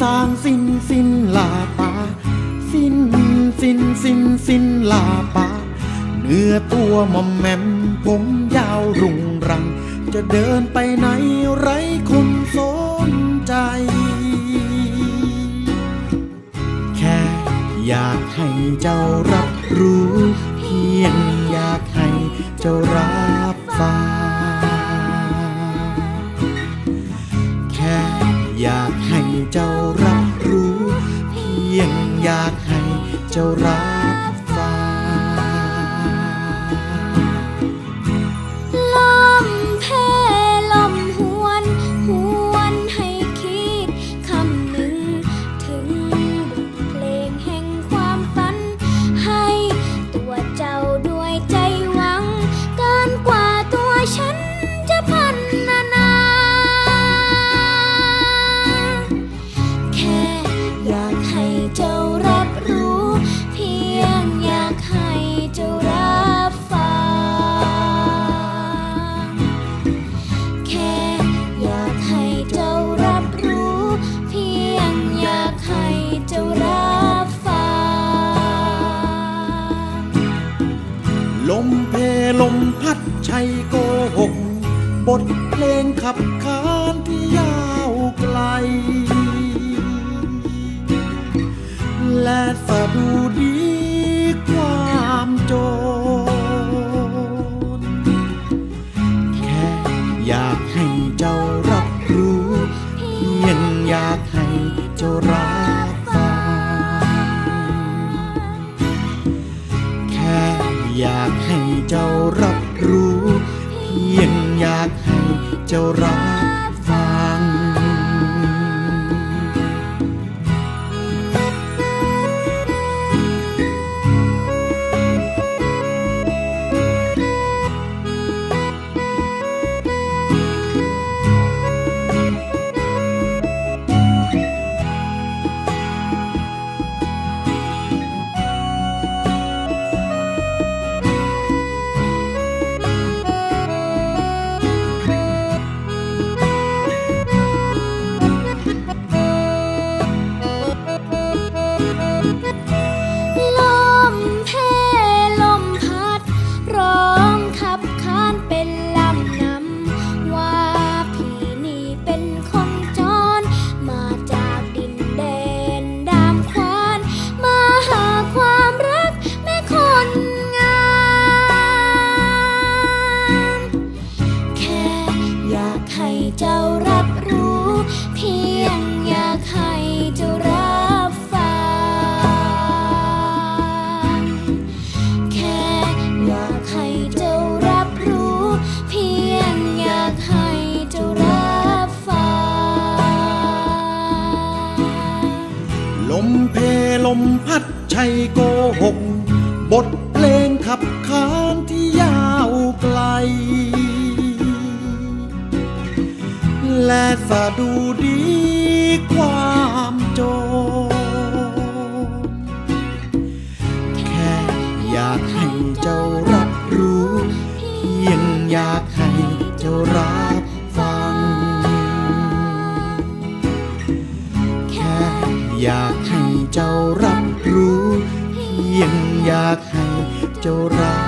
สามสิ้นสิ้นลาปาสิ้นสิ้นสิ้นสิ้นลาปาเนื้อตัวมอมแมมผมยาวรุงรัง จะเดินไปไหนไรคนสนใจ แค่อยากให้เจ้ารับรู้ เพียงอยากให้เจ้ารับฟังแค่อยากให้ เจ้ารับรู้ เพียงอยากให้เจ้ารัก งขับขานที่ยาวไกล และสะดูดีความโจน จ้ารัก ลมพัดชัยโกหก บทเพลงขับขานที่ยาวไกล และสะดูดีความโจแค่อยากให้เจ้ารับรู้เพียงอยากให้เจ้ารับฟัง แค่อยากให้ เจ้ารับรู้เพียงอยากให้เจ้ารับ